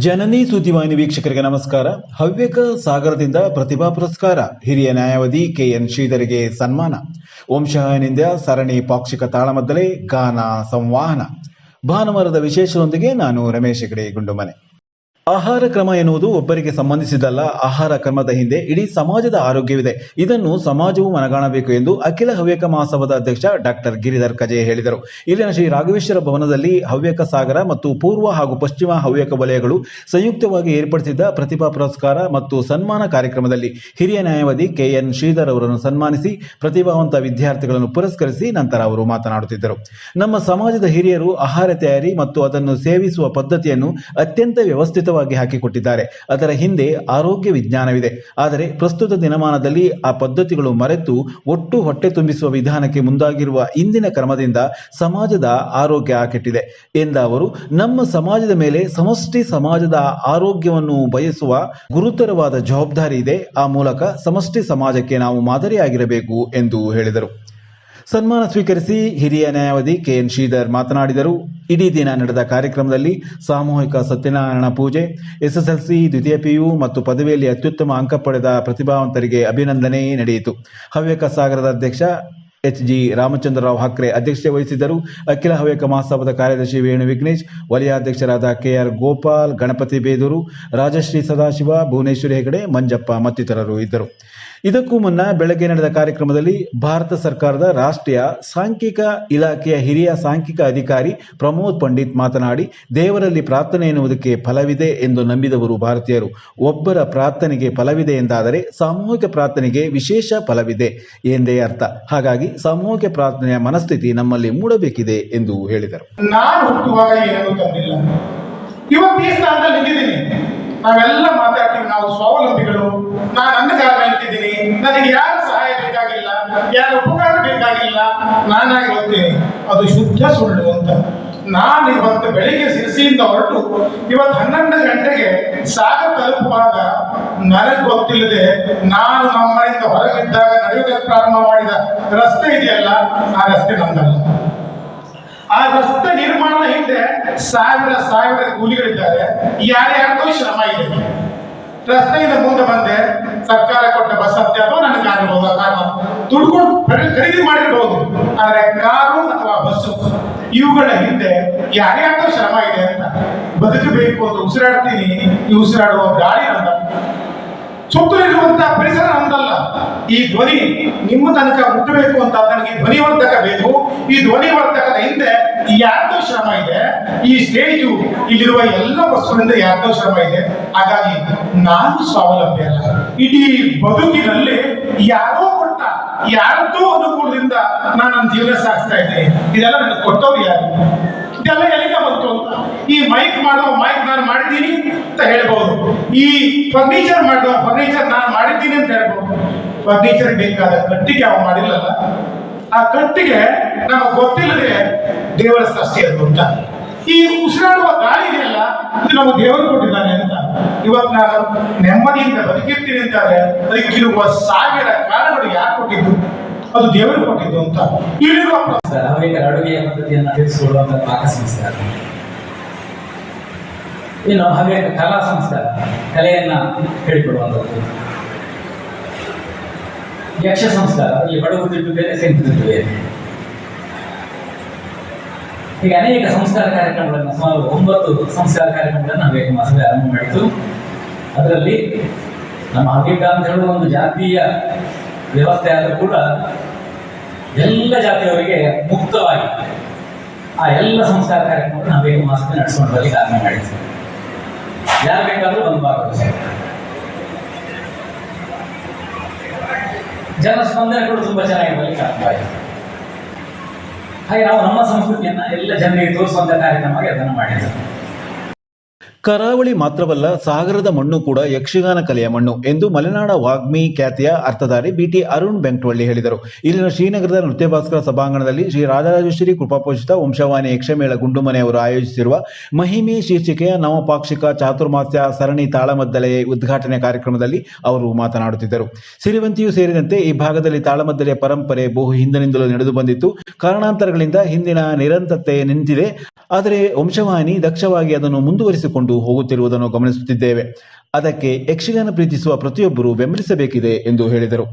ಜನನಿ ಸುದ್ದಿವಾಹಿನಿ ವೀಕ್ಷಕರಿಗೆ ನಮಸ್ಕಾರ. ಹವ್ಯಕ ಸಾಗರದಿಂದ ಪ್ರತಿಭಾ ಪುರಸ್ಕಾರ, ಹಿರಿಯ ನ್ಯಾಯವಾದಿ ಕೆಎನ್ ಶ್ರೀಧರಿಗೆ ಸನ್ಮಾನ. ವಂಶಹಾನಿಂದ ಸರಣಿ ಪಾಕ್ಷಿಕ ತಾಳಮದ್ದಲೆ, ಗಾನ ಸಂವಾಹನ. ಭಾನುವಾರದ ವಿಶೇಷದೊಂದಿಗೆ ನಾನು ರಮೇಶ್ ಹೆಗಡೆ, ಗುಂಡುಮನೆ. ಆಹಾರ ಕ್ರಮ ಎನ್ನುವುದು ಒಬ್ಬರಿಗೆ ಸಂಬಂಧಿಸಿದಲ್ಲ ಆಹಾರ ಕ್ರಮದ ಹಿಂದೆ ಇಡೀ ಸಮಾಜದ ಆರೋಗ್ಯವಿದೆ. ಇದನ್ನು ಸಮಾಜವು ಮನಗಾಣಬೇಕು ಎಂದು ಅಖಿಲ ಹವ್ಯಕ ಮಹಾಸಭಾದ ಅಧ್ಯಕ್ಷ ಡಾಕ್ಟರ್ ಗಿರಿಧರ್ ಕಜೆ ಹೇಳಿದರು. ಇಲ್ಲಿನ ಶ್ರೀ ರಾಘವೇಶ್ವರ ಭವನದಲ್ಲಿ ಹವ್ಯಕ ಸಾಗರ ಮತ್ತು ಪೂರ್ವ ಹಾಗೂ ಪಶ್ಚಿಮ ಹವ್ಯಕ ವಲಯಗಳು ಸಂಯುಕ್ತವಾಗಿ ಏರ್ಪಡಿಸಿದ್ದ ಪ್ರತಿಭಾ ಪುರಸ್ಕಾರ ಮತ್ತು ಸನ್ಮಾನ ಕಾರ್ಯಕ್ರಮದಲ್ಲಿ ಹಿರಿಯ ನ್ಯಾಯವಾದಿ ಕೆಎನ್ ಶ್ರೀಧರ್ ಅವರನ್ನು ಸನ್ಮಾನಿಸಿ ಪ್ರತಿಭಾವಂತ ವಿದ್ಯಾರ್ಥಿಗಳನ್ನು ಪುರಸ್ಕರಿಸಿ ನಂತರ ಅವರು ಮಾತನಾಡುತ್ತಿದ್ದರು. ನಮ್ಮ ಸಮಾಜದ ಹಿರಿಯರು ಆಹಾರ ತಯಾರಿ ಮತ್ತು ಅದನ್ನು ಸೇವಿಸುವ ಪದ್ಧತಿಯನ್ನು ಅತ್ಯಂತ ವ್ಯವಸ್ಥಿತವಾಗಿ ಹಾಕಿಕೊಟ್ಟಿದ್ದಾರೆ. ಅದರ ಹಿಂದೆ ಆರೋಗ್ಯ ವಿಜ್ಞಾನವಿದೆ. ಆದರೆ ಪ್ರಸ್ತುತ ದಿನಮಾನದಲ್ಲಿ ಆ ಪದ್ಧತಿಗಳು ಮರೆತು ಒಟ್ಟು ಹೊಟ್ಟೆ ತುಂಬಿಸುವ ವಿಧಾನಕ್ಕೆ ಮುಂದಾಗಿರುವ ಇಂದಿನ ಕ್ರಮದಿಂದ ಸಮಾಜದ ಆರೋಗ್ಯ ಕೆಟ್ಟಿದೆ ಎಂದ ಅವರು, ನಮ್ಮ ಸಮಾಜದ ಮೇಲೆ ಸಮಷ್ಟಿ ಸಮಾಜದ ಆರೋಗ್ಯವನ್ನು ಬಯಸುವ ಗುರುತರವಾದ ಜವಾಬ್ದಾರಿ ಇದೆ. ಆ ಮೂಲಕ ಸಮಷ್ಟಿ ಸಮಾಜಕ್ಕೆ ನಾವು ಮಾದರಿಯಾಗಿರಬೇಕು ಎಂದು ಹೇಳಿದರು. ಸನ್ಮಾನ ಸ್ವೀಕರಿಸಿ ಹಿರಿಯ ನ್ಯಾಯವಾದಿ ಕೆಎನ್ ಶ್ರೀಧರ್ ಮಾತನಾಡಿದರು. ಇಡೀ ದಿನ ನಡೆದ ಕಾರ್ಯಕ್ರಮದಲ್ಲಿ ಸಾಮೂಹಿಕ ಸತ್ಯನಾರಾಯಣ ಪೂಜೆ, ಎಸ್ಎಸ್ಎಲ್ಸಿ ದ್ವಿತೀಯ ಪಿಯು ಮತ್ತು ಪದವಿಯಲ್ಲಿ ಅತ್ಯುತ್ತಮ ಅಂಕ ಪಡೆದ ಪ್ರತಿಭಾವಂತರಿಗೆ ಅಭಿನಂದನೆ ನಡೆಯಿತು. ಹವ್ಯಕ ಸಾಗರದ ಅಧ್ಯಕ್ಷ ಎಚ್ ಜಿ ರಾಮಚಂದ್ರರಾವ್ ಹಕ್ರೆ ಅಧ್ಯಕ್ಷತೆ ವಹಿಸಿದ್ದರು. ಅಖಿಲ ಹವ್ಯಕ ಮಹಾಸಭಾದ ಕಾರ್ಯದರ್ಶಿ ವೇಣು ವಿಘ್ನೇಶ್, ವಲಯಾಧ್ಯಕ್ಷರಾದ ಕೆಆರ್ ಗೋಪಾಲ್, ಗಣಪತಿ ಬೇದೂರು, ರಾಜಶ್ರೀ ಸದಾಶಿವ, ಭುವನೇಶ್ವರಿ ಹೆಗಡೆ, ಮಂಜಪ್ಪ ಮತ್ತಿತರರು ಇದ್ದರು. ಇದಕ್ಕೂ ಮುನ್ನ ಬೆಳಗ್ಗೆ ನಡೆದ ಕಾರ್ಯಕ್ರಮದಲ್ಲಿ ಭಾರತ ಸರ್ಕಾರದ ರಾಷ್ಟ್ರೀಯ ಸಾಂಖ್ಯಿಕ ಇಲಾಖೆಯ ಹಿರಿಯ ಸಾಂಖ್ಯಿಕ ಅಧಿಕಾರಿ ಪ್ರಮೋದ್ ಪಂಡಿತ್ ಮಾತನಾಡಿ, ದೇವರಲ್ಲಿ ಪ್ರಾರ್ಥನೆ ಎನ್ನುವುದಕ್ಕೆ ಫಲವಿದೆ ಎಂದು ನಂಬಿದವರು ಭಾರತೀಯರು. ಒಬ್ಬರ ಪ್ರಾರ್ಥನೆಗೆ ಫಲವಿದೆ ಎಂದಾದರೆ ಸಾಮೂಹಿಕ ಪ್ರಾರ್ಥನೆಗೆ ವಿಶೇಷ ಫಲವಿದೆ ಎಂದೇ ಅರ್ಥ. ಹಾಗಾಗಿ ಸಾಮೂಹಿಕ ಪ್ರಾರ್ಥನೆಯ ಮನಸ್ಥಿತಿ ನಮ್ಮಲ್ಲಿ ಮೂಡಬೇಕಿದೆ ಎಂದು ಹೇಳಿದರು. ನಾವೆಲ್ಲ ಮಾತಾಡ್ತೀವಿ, ನಾವು ಸ್ವಾವಲಂಬಿಗಳು. ನಾನು ನನ್ನ ಕಾಲ ನನಗೆ ಯಾರ ಸಹಾಯ ಬೇಕಾಗಿಲ್ಲ, ಯಾರ ಉಪಕಾರ ಬೇಕಾಗಿಲ್ಲ, ನಾನಾಗಿ ಹೋಗ್ತೀನಿ. ಅದು ಶುದ್ಧ ಸುಳ್ಳು ಅಂತ. ನಾನು ಇವತ್ತು ಬೆಳಿಗ್ಗೆ ಸಿರಸಿಯಿಂದ ಹೊರಟು ಇವತ್ತು ಹನ್ನೊಂದು ಗಂಟೆಗೆ ಸಾಗ ತಲುಪುವಾಗ ನನಗೆ ಗೊತ್ತಿಲ್ಲದೆ ನಾನು ನಮ್ಮ ಮನೆಯಿಂದ ಹೊರಗಿದ್ದಾಗ ನಡೆಯೋದಕ್ಕೆ ಪ್ರಾರಂಭ ಮಾಡಿದ ರಸ್ತೆ ಇದೆಯಲ್ಲ, ಆ ರಸ್ತೆ ನಂದಲ್ಲ ಆ ರಸ್ತೆ ನಿರ್ಮಾಣ ಹಿಂದೆ ಸಾವಿರ ಸಾವಿರ ಕೂಲಿಗಳಿದ್ದಾರೆ. ಯಾರ್ಯಾರ್ದೋ ಶ್ರಮ ಇದೆ. ರಸ್ತೆಯಿಂದ ಮುಂದೆ ಬಂದೆ ಸರ್ಕಾರ ಕೊಟ್ಟ ಬಸ್ ಹತ್ತಿ ಅಥವಾ ನನ್ನ ಆಗಿರ್ಬೋದು ಆ ಕಾರಣ ದುಡ್ಡು ಖರೀದಿ ಮಾಡಿರ್ಬೋದು. ಆದ್ರೆ ಕಾರು ಅಥವಾ ಬಸ್ಸು, ಇವುಗಳ ಹಿಂದೆ ಯಾರ್ಯಾರ್ದೋ ಶ್ರಮ ಇದೆ ಅಂತ. ಬದುಕಬೇಕು ಅಂತ ಉಸಿರಾಡ್ತೀನಿ, ಈ ಉಸಿರಾಡುವ ಗಾಳಿ ನಂದ. ಸುತ್ತಲಿರುವಂತಹ ಪರಿಸರ ನಮ್ದಲ್ಲ. ಈ ಧ್ವನಿ ನಿಮ್ಮ ತನಕ ಮುಟ್ಟಬೇಕು ಅಂತ ನನಗೆ ಧ್ವನಿವರ್ಧಕ ಬೇಕು. ಈ ಧ್ವನಿವರ್ಧಕದ ಹಿಂದೆ ಯಾರ್ದೋ ಶ್ರಮ ಇದೆ. ಈ ಸ್ಟೇಜು ಇಲ್ಲಿರುವ ಎಲ್ಲ ವಸ್ತುಗಳಿಂದ ಯಾರ್ದೋ ಶ್ರಮ ಇದೆ. ಹಾಗಾಗಿ ನಾನು ಸ್ವಾವಲಂಬಿ ಅಲ್ಲ. ಇಡೀ ಬದುಕಿನಲ್ಲಿ ಯಾರೋ ಕೊಟ್ಟ, ಯಾರದ್ದೋ ಅನುಕೂಲದಿಂದ ನಾನು ನನ್ನ ಜೀವನ ಸಾಗಿಸ್ತಾ ಇದ್ದೇನೆ. ಇದೆಲ್ಲ ನನಗೆ ಕೊಟ್ಟವ್ರು ಯಾರು? ಇದೆಲ್ಲ ಈ ಮೈಕ್ ಮಾಡೋ ಮೈಕ್ ನಾನು ಮಾಡಿದ್ದೀನಿ ಅಂತ ಹೇಳ್ಬೋದು. ಈ ಫರ್ನಿಚರ್ ಮಾಡೋ ಫರ್ನಿಚರ್ ನಾನು ಮಾಡಿದ್ದೀನಿ ಅಂತ ಹೇಳ್ಬೋದು. ಫರ್ನಿಚರ್ ಬೇಕಾದ ಕಟ್ಟಿಗೆ ಅವ ಮಾಡಿಲ್ಲಲ್ಲ, ಆ ಕಟ್ಟಿಗೆ ನಮಗೆ ಗೊತ್ತಿಲ್ಲದೆ ದೇವರ ಸೃಷ್ಟಿ ಅದು ಅಂತ. ಈ ಉಸಿರಾಡುವ ಗಾಳಿ ಇದೆಯಲ್ಲ, ಇದು ನಮ್ಮ ದೇವರು ಕೊಟ್ಟಿದ್ದಾನೆ ಅಂತ. ಇವತ್ತು ನಾನು ನೆಮ್ಮದಿಯಿಂದ ಬದುಕಿರ್ತೀನಿ ಅಂತಾರೆ, ಅದಕ್ಕಿರುವ ಸಾವಿರ ಕಾರಣಗಳು ಯಾರು ಕೊಟ್ಟಿದ್ದು? ಅದು ದೇವರು ಕೊಟ್ಟಿದ್ದು ಅಂತ. ಇಲ್ಲಿರುವ ಹವ್ಯಕರ ಅಡುಗೆಯ ಪದ್ಧತಿಯನ್ನು ತಿಳಿಸಿಕೊಡುವಂಥ ಪಾಕ ಸಂಸ್ಕಾರ ಇನ್ನು ಹವ್ಯಕ ಕಲಾ ಸಂಸ್ಕಾರ ಕಲೆಯನ್ನ ಹೇಳಿಕೊಡುವಂಥದ್ದು. ಯಕ್ಷ ಸಂಸ್ಕಾರ ಇಲ್ಲಿ ಬಡಗು ತಿಟ್ಟು ಬೇರೆ ಸೇರಿಸಿದ್ದು ಬೇರೆ ಈಗ ಅನೇಕ ಸಂಸ್ಕಾರ ಕಾರ್ಯಕ್ರಮಗಳನ್ನು ಸುಮಾರು ಒಂಬತ್ತು ಸಂಸ್ಕಾರ ಕಾರ್ಯಕ್ರಮಗಳನ್ನು ಹವ್ಯಕ ಮಾಸವೇ ಆರಂಭ ಮಾಡಿತು ಅದರಲ್ಲಿ ನಮ್ಮ ಹವ್ಯಕ ಅಂತ ಹೇಳುವ ಒಂದು ಜಾತೀಯ ವ್ಯವಸ್ಥೆ ಆದರೂ ಕೂಡ ಎಲ್ಲ ಜಾತಿಯವರಿಗೆ ಮುಕ್ತವಾಗಿ ಆ ಎಲ್ಲ ಸಂಸ್ಕಾರ ಕಾರ್ಯಕ್ರಮಗಳನ್ನು ನಾವು ಬೇಕು ಮಾಸಕ್ಕೆ ನಡೆಸಿಕೊಂಡು ಬರಲಿಕ್ಕೆ ಆರಂಭ ಯಾರು ಬೇಕಾದರೂ ಒಂದು ಭಾಗವಹಿಸಿ ಜನ ಸ್ಪಂದನೆ ಕೂಡ ತುಂಬಾ ಚೆನ್ನಾಗಿ ಬರಲಿಕ್ಕೆ ಆಗ್ತಾ ಆಯಿತು ಹಾಗೆ ನಾವು ನಮ್ಮ ಸಂಸ್ಕೃತಿಯನ್ನ ಎಲ್ಲ ಜನರಿಗೆ ತೋರಿಸುವಂತ ಕಾರ್ಯಕ್ರಮವಾಗಿ ಅದನ್ನು ಮಾಡಿದ್ವಿ ಕರಾವಳಿ ಮಾತ್ರವಲ್ಲ ಸಾಗರದ ಮಣ್ಣು ಕೂಡ ಯಕ್ಷಗಾನ ಕಲೆಯ ಮಣ್ಣು ಎಂದು ಮಲೆನಾಡ ವಾಗ್ಮಿ ಖ್ಯಾತಿಯ ಅರ್ಥಧಾರಿ ಬಿಟಿ ಅರುಣ್ ಬೆಂಕ್ಟವಳ್ಳಿ ಹೇಳಿದರು. ಇಲ್ಲಿನ ಶ್ರೀನಗರದ ನೃತ್ಯ ಭಾಸ್ಕರ ಸಭಾಂಗಣದಲ್ಲಿ ಶ್ರೀ ರಾಜರಾಜೇಶ್ವರಿ ಕೃಪಾಪೋಷಿತ ವಂಶವಾನಿ ಯಕ್ಷಮೇಳ ಗುಂಡುಮನೆ ಅವರು ಆಯೋಜಿಸಿರುವ ಮಹಿಮೆ ಶೀರ್ಷಿಕೆಯ ನವಪಾಕ್ಷಿಕ ಚಾತುರ್ಮಾಸ್ಯ ಸರಣಿ ತಾಳಮದ್ದಲೆ ಉದ್ಘಾಟನೆ ಕಾರ್ಯಕ್ರಮದಲ್ಲಿ ಅವರು ಮಾತನಾಡುತ್ತಿದ್ದರು. ಸಿರಿವಂತಿಯೂ ಸೇರಿದಂತೆ ಈ ಭಾಗದಲ್ಲಿ ತಾಳಮದ್ದಲೆಯ ಪರಂಪರೆ ಬಹು ಹಿಂದಿನಿಂದಲೂ ನಡೆದು ಬಂದಿತ್ತು. ಕಾರಣಾಂತರಗಳಿಂದ ಹಿಂದಿನ ನಿರಂತರತೆ ನಿಂತಿದೆ. ಆದರೆ ವಂಶವಾಹಿನಿ ದಕ್ಷವಾಗಿ ಅದನ್ನು ಮುಂದುವರಿಸಿಕೊಂಡು ಕಳೆದುಕೊಂಡು ಹೋಗುತ್ತಿರುವುದನ್ನು ಗಮನಿಸುತ್ತಿದ್ದೇವೆ. ಅದಕ್ಕೆ ಯಕ್ಷಗಾನ ಪ್ರೀತಿಸುವ ಪ್ರತಿಯೊಬ್ಬರು ಬೆಂಬಲಿಸಬೇಕಿದೆ ಎಂದು ಹೇಳಿದರು.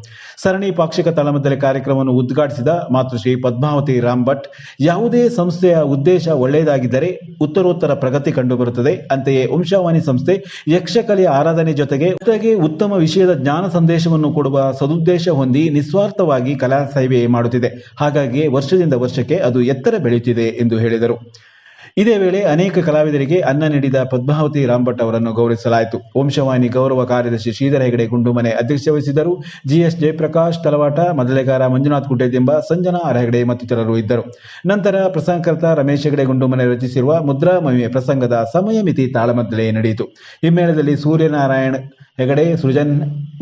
ಸರಣಿ ಪಾಕ್ಷಿಕ ತಾಳಮದ್ದಲೆ ಕಾರ್ಯಕ್ರಮವನ್ನು ಉದ್ಘಾಟಿಸಿದ ಮಾತೃಶ್ರೀ ಪದ್ಮಾವತಿ ರಾಮ್ ಭಟ್, ಯಾವುದೇ ಸಂಸ್ಥೆಯ ಉದ್ದೇಶ ಒಳ್ಳೆಯದಾಗಿದ್ದರೆ ಉತ್ತರೋತ್ತರ ಪ್ರಗತಿ ಕಂಡುಬರುತ್ತದೆ. ಅಂತೆಯೇ ವಂಶವಾಣಿ ಸಂಸ್ಥೆ ಯಕ್ಷಕಲೆಯ ಆರಾಧನೆ ಜೊತೆಗೆ ಜೊತೆಗೆ ಉತ್ತಮ ವಿಷಯದ ಜ್ಞಾನ ಸಂದೇಶವನ್ನು ಕೊಡುವ ಸದುದ್ದೇಶ ಹೊಂದಿ ನಿಸ್ವಾರ್ಥವಾಗಿ ಕಲಾ ಸೇವೆ ಮಾಡುತ್ತಿದೆ. ಹಾಗಾಗಿ ವರ್ಷದಿಂದ ವರ್ಷಕ್ಕೆ ಅದು ಎತ್ತರ ಬೆಳೆಯುತ್ತಿದೆ ಎಂದು ಹೇಳಿದರು. ಇದೇ ವೇಳೆ ಅನೇಕ ಕಲಾವಿದರಿಗೆ ಅನ್ನ ನೀಡಿದ ಪದ್ಮಾವತಿ ರಾಂಭಟ್ ಅವರನ್ನು ಗೌರವಿಸಲಾಯಿತು. ವಂಶವಾಹಿನಿ ಗೌರವ ಕಾರ್ಯದರ್ಶಿ ಶ್ರೀಧರ ಹೆಗಡೆ ಗುಂಡುಮನೆ ಅಧ್ಯಕ್ಷ ವಹಿಸಿದ್ದರು. ಜಿಎಸ್ ಜಯಪ್ರಕಾಶ್ ತಲವಾಟ ಮೊದಲೆಗಾರ ಮಂಜುನಾಥ್ ಗುಡ್ಡೆದೆಂಬ ಸಂಜನಾ ಅರಹೆಗಡೆ ಮತ್ತಿತರರು ಇದ್ದರು. ನಂತರ ಪ್ರಸಂಗಕರ್ತ ರಮೇಶ್ ಹೆಗಡೆ ಗುಂಡುಮನೆ ರಚಿಸಿರುವ ಮುದ್ರಾ ಮಹಿಮೆ ಪ್ರಸಂಗದ ಸಮಯ ಮಿತಿ ತಾಳಮದ್ದಲೆ ನಡೆಯಿತು. ಹಿಮ್ಮೇಳದಲ್ಲಿ ಸೂರ್ಯನಾರಾಯಣ ಹೆಗಡೆ, ಸೃಜನ್,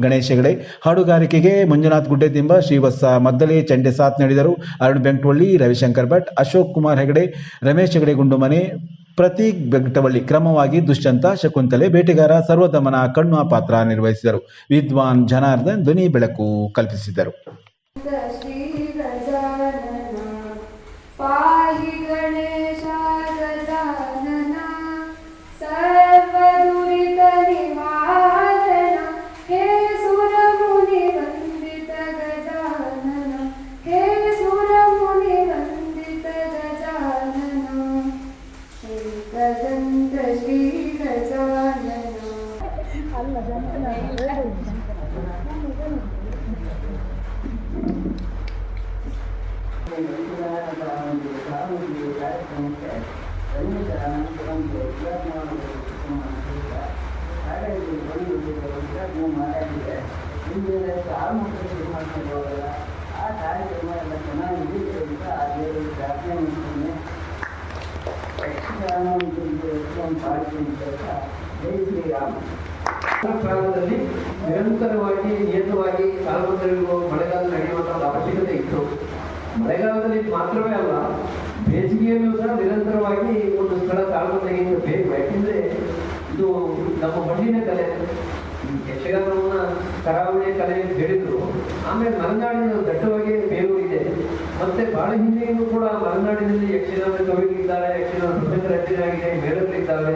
ಗಣೇಶ್ ಹೆಗಡೆ. ಹಾಡುಗಾರಿಕೆಗೆ ಮಂಜುನಾಥ್ ಗುಡ್ಡೆದಿಂಬ ಶ್ರೀವತ್ಸ ಮದ್ದಲೆ, ಚಂಡೆ ಸಾಥ್ ನೀಡಿದರು. ಅರುಣ್ ಬೆಂಕ್ಟವಳ್ಳಿ ರವಿಶಂಕರ್ ಭಟ್, ಅಶೋಕ್ ಕುಮಾರ್ ಹೆಗಡೆ, ರಮೇಶ್ ಹೆಗಡೆ ಗುಂಡುಮನೆ, ಪ್ರತೀಕ್ ಬೆಂಕಟವಳ್ಳಿ ಕ್ರಮವಾಗಿ ದುಷ್ಯಂತ ಶಕುಂತಲೆ ಬೇಟೆಗಾರ ಸರ್ವದಮನ ಕಣ್ವ ಪಾತ್ರ ನಿರ್ವಹಿಸಿದರು. ವಿದ್ವಾನ್ ಜನಾರ್ದನ್ ಧ್ವನಿ ಬೆಳಕು ಕಲ್ಪಿಸಿದರು. ಆ ಕಾರ್ಯಕ್ರಮ ಎಲ್ಲ ಪ್ರಾರ್ಥನೆ ಕಾಲದಲ್ಲಿ ನಿರಂತರವಾಗಿ, ನಿಯತವಾಗಿ ಕಾಲಬದ್ಧರಿಗೂ ಮಳೆಗಾಲ ನಡೆಯುವಂತಹ ಅವಶ್ಯಕತೆ ಇತ್ತು. ಮಳೆಗಾಲದಲ್ಲಿ ಮಾತ್ರವೇ ಅಲ್ಲ, ಬೇಸಿಗೆಯಲ್ಲೂ ಸಹ ನಿರಂತರವಾಗಿ ಒಂದು ಸ್ಥಳ ತಾಳ್ಮತೆಗಿಂತ ಬೇಕು. ಯಾಕೆಂದ್ರೆ ಇದು ನಮ್ಮ ಮಣ್ಣಿನ ಕಲೆ. ಯಕ್ಷಗಾನವನ್ನ ಕರಾವಳಿ ಕಲೆ ಬೆಳೆದ್ರು, ಆಮೇಲೆ ಮಲೆನಾಡಿನ ದಟ್ಟವಾಗಿ ಬೇರು ಇದೆ ಮತ್ತೆ ಬಹಳ ಹಿಂದೆಯೂ ಕೂಡ ಮಲೆನಾಡಿನಲ್ಲಿ ಯಕ್ಷಗಾನ ಕವಿಗಳಿದ್ದಾರೆ, ಯಕ್ಷಗಾನ ಆಗಿದೆ ಮೇಳಗಳಿದ್ದಾವೆ.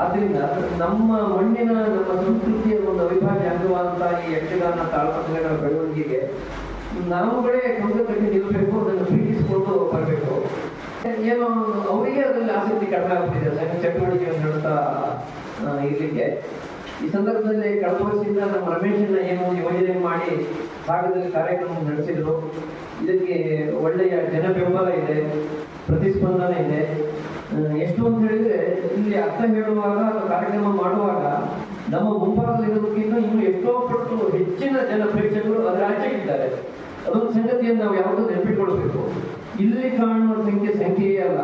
ಆದ್ರಿಂದ ನಮ್ಮ ಮಣ್ಣಿನ, ನಮ್ಮ ಸಂಸ್ಕೃತಿಯ ಒಂದು ಅವಿಭಾಜ್ಯ ಅಂಗವಾದಂತಹ ಈ ಯಕ್ಷಗಾನ ತಾಳಪತ್ರಗಳ ಬೆಳವಣಿಗೆಗೆ ನಾವುಗಳೇ ಕಟ್ಟಿ ನಿಲ್ಲಬೇಕು, ಅದನ್ನು ಪ್ರೀತಿಸಿಕೊಂಡು ಬರಬೇಕು. ಏನೋ, ಅವರಿಗೆ ಅದರಲ್ಲಿ ಆಸಕ್ತಿ ಕಡಿಮೆ ಚಟುವಟಿಕೆ ಚಟುವಟಿಕೆಯನ್ನು ನಡೆಸ್ತಾ ಇರ್ಲಿಕ್ಕೆ. ಈ ಸಂದರ್ಭದಲ್ಲಿ ಕಳೆದ ನಮ್ಮ ರಮೇಶನ್ನ ಏನು ಯೋಜನೆ ಮಾಡಿ ಭಾಗದಲ್ಲಿ ಕಾರ್ಯಕ್ರಮ ನಡೆಸಿದ್ರು. ಇದಕ್ಕೆ ಒಳ್ಳೆಯ ಜನ ಬೆಂಬಲ ಇದೆ, ಪ್ರತಿಸ್ಪಂದನೆ ಇದೆ. ಎಷ್ಟು ಅಂತ ಹೇಳಿದ್ರೆ, ಇಲ್ಲಿ ಅರ್ಥ ಹೇಳುವಾಗ ಅಥವಾ ಕಾರ್ಯಕ್ರಮ ಮಾಡುವಾಗ ನಮ್ಮ ಮುಂಭಾಗದಲ್ಲಿರೋದಕ್ಕಿಂತ ಇನ್ನು ಎಷ್ಟೋ ಪಟ್ಟು ಹೆಚ್ಚಿನ ಜನ ಪ್ರೇಕ್ಷಕರು ಅದರ ಆಚೆಗಿದ್ದಾರೆ ಅದೊಂದು ಸಂಗತಿಯನ್ನು ನಾವು ಯಾವತ್ತೂ ನೆನಪಿಟ್ಕೊಳ್ಬೇಕು. ಇಲ್ಲಿ ಕಾಣುವ ಸಂಖ್ಯೆ, ಸಂಖ್ಯೆಯೇ ಅಲ್ಲ.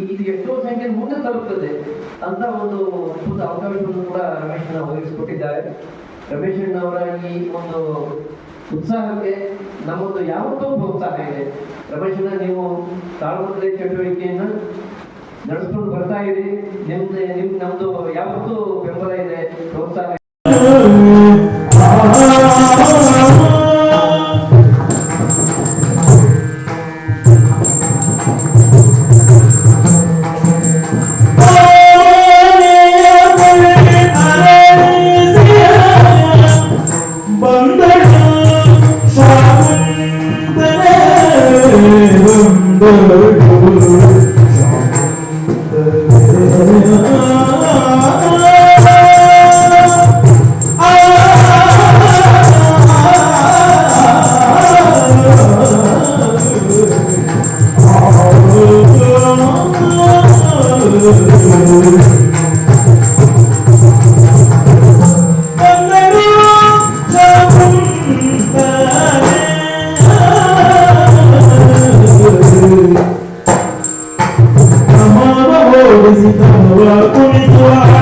ಇದು ಎಷ್ಟೋ ಸಂಖ್ಯೆ ಮುಂದೆ ತಲುಪುತ್ತದೆ. ಅಂತ ಒಂದು ಅದ್ಭುತ ಅವಕಾಶವನ್ನು ಕೂಡ ರಮೇಶಣ್ಣ ಒದಗಿಸಿಕೊಟ್ಟಿದ್ದಾರೆ ರಮೇಶಣ್ಣ ಅವರ ಈ ಒಂದು ಉತ್ಸಾಹಕ್ಕೆ ನಮ್ಮೊಂದು ಯಾವತ್ತೂ ಪ್ರೋತ್ಸಾಹ ಇದೆ. ರಮೇಶಣ್ಣ ನೀವು ತಾಳ್ಮೆ ಚಟುವಟಿಕೆಯನ್ನು ನಡೆಸ್ಕೊಂಡು ಬರ್ತಾ ಇರಿ. ನಿಮ್ದು ನಿಮ್ ನಮ್ದು ಯಾವತ್ತೂ ಬೆಂಬಲ ಇದೆ, ಪ್ರೋತ್ಸಾಹ kuniswa